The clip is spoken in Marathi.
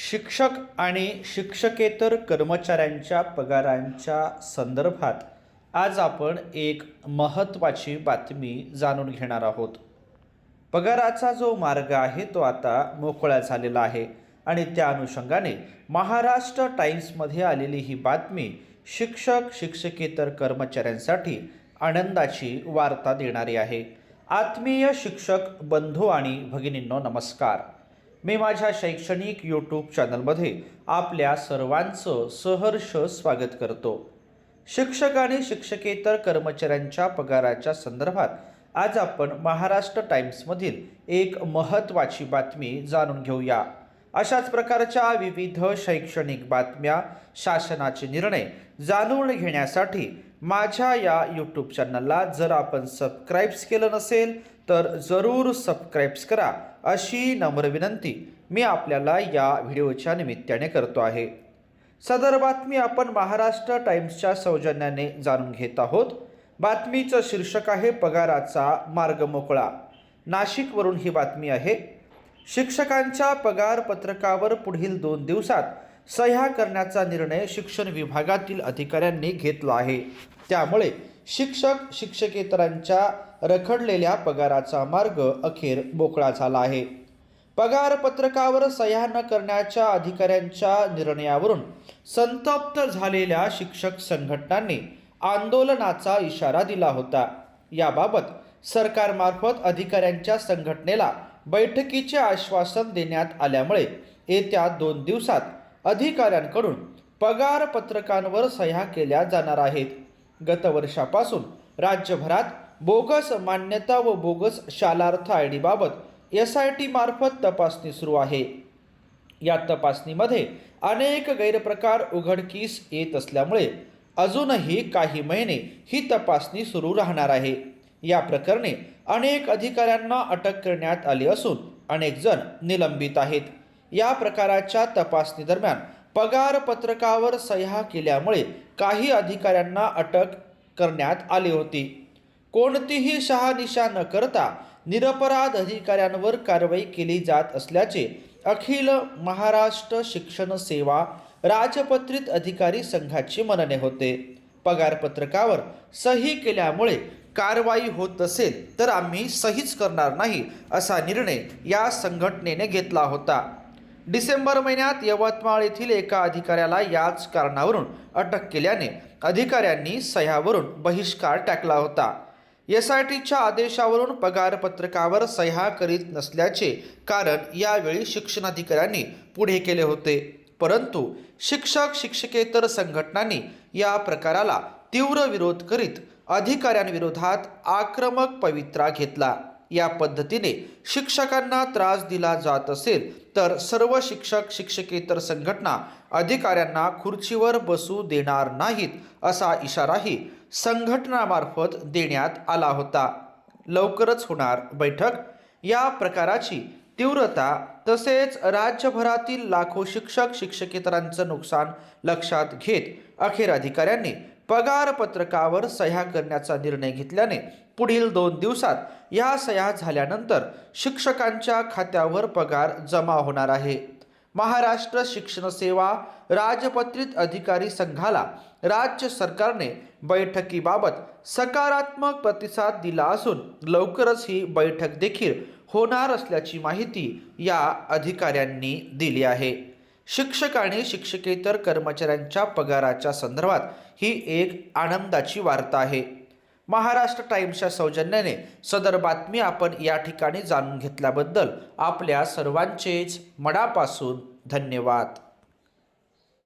शिक्षक आणि शिक्षकेतर कर्मचाऱ्यांच्या पगारांच्या संदर्भात आज आपण एक महत्त्वाची बातमी जाणून घेणार आहोत. पगाराचा जो मार्ग आहे तो आता मोकळा झालेला आहे आणि त्या अनुषंगाने महाराष्ट्र टाईम्समध्ये आलेली ही बातमी शिक्षक शिक्षकेतर कर्मचाऱ्यांसाठी आनंदाची वार्ता देणारी आहे. आत्मीय शिक्षक बंधू आणि भगिनींनो नमस्कार. मी माझ्या शैक्षणिक यूट्यूब चॅनलमध्ये आपल्या सर्वांचं सहर्ष स्वागत करतो. शिक्षक आणि शिक्षकेतर कर्मचाऱ्यांच्या पगाराच्या संदर्भात आज आपण महाराष्ट्र टाइम्समधील एक महत्त्वाची बातमी जाणून घेऊया. अशाच प्रकारच्या विविध शैक्षणिक बातम्या शासनाचे निर्णय जाणून घेण्यासाठी माझ्या या यूट्यूब चॅनलला जर आपण सबस्क्राईब्स केलं नसेल तर जरूर सबस्क्राईब्स करा अशी नम्र विनंती मी आपल्याला या व्हिडिओच्या निमित्ताने करतो आहे. सदर बातमी आपण महाराष्ट्र टाइम्सच्या सौजन्याने जाणून घेत आहोत. बातमीचं शीर्षक आहे पगाराचा मार्ग मोकळा. नाशिकवरून ही बातमी आहे. शिक्षकांच्या पगार पत्रकावर पुढील दोन दिवसात सह्या करण्याचा निर्णय शिक्षण विभागातील अधिकाऱ्यांनी घेतला आहे. त्यामुळे शिक्षक शिक्षकेतरांच्या रखडलेल्या पगाराचा मार्ग अखेर मोकळा झाला आहे. पगार पत्रकावर सह्या न करण्याच्या अधिकाऱ्यांच्या निर्णयावरून संतप्त झालेल्या शिक्षक संघटनांनी आंदोलनाचा इशारा दिला होता. याबाबत सरकारमार्फत अधिकाऱ्यांच्या संघटनेला बैठकीचे आश्वासन देण्यात आल्यामुळे येत्या दोन दिवसात अधिकाऱ्यांकडून पगार पत्रकांवर सह्या केल्या जाणार आहेत. गतवर्षापासून राज्यभरात बोगस मान्यता व बोगस शालार्थ आय डीबाबत एस आय टी मार्फत तपासणी सुरू आहे. या तपासणीमध्ये अनेक गैरप्रकार उघडकीस येत असल्यामुळे अजूनही काही महिने ही तपासणी सुरू राहणार आहे. या प्रकरणी अनेक अधिकाऱ्यांना अटक करण्यात आली असून अनेक जण निलंबित आहेत. या प्रकाराच्या तपासणीदरम्यान पगार पत्रकावर सह्या केल्यामुळे काही अधिकाऱ्यांना अटक करण्यात आली होती. कोणतीही शहानिशा न करता निरपराध अधिकाऱ्यांवर कारवाई केली जात असल्याचे अखिल महाराष्ट्र शिक्षण सेवा राजपत्रित अधिकारी संघाचे म्हणणे होते. पगारपत्रकावर सही केल्यामुळे कारवाई होत असेल तर आम्ही सहीच करणार नाही असा निर्णय या संघटनेने घेतला होता. डिसेंबर महिन्यात यवतमाळ येथील एका अधिकाऱ्याला याच कारणावरून अटक केल्याने अधिकाऱ्यांनी सह्यावरून बहिष्कार टाकला होता. एस आय टीच्या आदेशावरून पगारपत्रकावर सह्या करीत नसल्याचे कारण यावेळी शिक्षणाधिकाऱ्यांनी पुढे केले होते. परंतु शिक्षक शिक्षकेतर संघटनांनी या प्रकाराला तीव्र विरोध करीत अधिकाऱ्यांविरोधात आक्रमक पवित्रा घेतला. या पद्धतीने शिक्षकांना त्रास दिला जात असेल तर सर्व शिक्षक शिक्षकेतर संघटना अधिकाऱ्यांना खुर्चीवर बसू देणार नाहीत असा इशाराही संघटनामार्फत देण्यात आला होता. लवकरच होणार बैठक. या प्रकाराची तीव्रता तसेच राज्यभरातील लाखो शिक्षक शिक्षकेतरांचं नुकसान लक्षात घेत अखेर अधिकाऱ्यांनी पगारपत्रकावर सह्या करण्याचा निर्णय घेतल्याने पुढील दोन दिवसात या सह्या झाल्यानंतर शिक्षकांच्या खात्यावर पगार जमा होणार आहे. महाराष्ट्र शिक्षण सेवा राजपत्रित अधिकारी संघाला राज्य सरकारने बैठकीबाबत सकारात्मक प्रतिसाद दिला असून लवकरच ही बैठक देखील होणार असल्याची माहिती या अधिकाऱ्यांनी दिली आहे. शिक्षक आणि शिक्षकेतर कर्मचाऱ्यांच्या पगाराच्या संदर्भात ही एक आनंदाची वार्ता आहे. महाराष्ट्र टाइम्सच्या सौजन्याने सदर बातमी आपण या ठिकाणी जाणून घेतल्याबद्दल आपल्या सर्वांचेच मनापासून धन्यवाद.